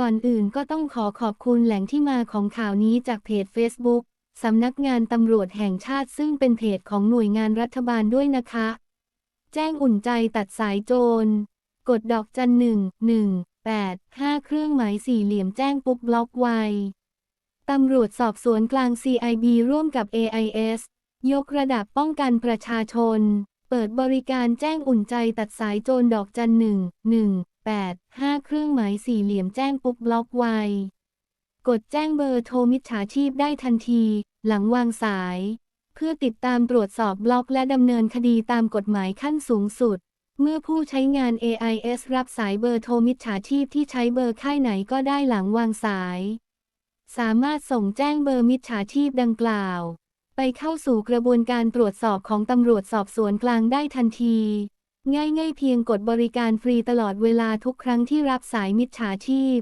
ก่อนอื่นก็ต้องขอขอบคุณแหล่งที่มาของข่าวนี้จากเพจ Facebook สำนักงานตำรวจแห่งชาติซึ่งเป็นเพจของหน่วยงานรัฐบาลด้วยนะคะ แจ้งอุ่นใจตัดสายโจร กดดอกจันหนึ่งหนึ่งแปดห้าเครื่องหมายสี่เหลี่ยมแจ้งปุ๊บบล็อกไวตำรวจสอบสวนกลาง CIB ร่วมกับ AIS ยกระดับป้องกันประชาชน เปิดบริการแจ้งอุ่นใจตัดสายโจรดอกจันหนึ่งหนึ่ง แปดห้าเครื่องหมายสี่เหลี่ยมแจ้งปุ๊บบล็อกไว กดแจ้งเบอร์โทรมิจฉาชีพได้ทันที หลังวางสาย เพื่อติดตามตรวจสอบบล็อกและดำเนินคดีตามกฎหมายขั้นสูงสุด เมื่อผู้ใช้งาน AIS รับสายเบอร์โทรมิจฉาชีพที่ใช้เบอร์ค่ายไหนก็ได้หลังวางสาย สามารถส่งแจ้งเบอร์มิจฉาชีพดังกล่าว ไปเข้าสู่กระบวนการตรวจสอบของตำรวจสอบสวนกลางได้ทันที ง่ายๆเพียงกดบริการฟรีตลอดเวลาทุกครั้งที่รับสายมิจฉาชีพ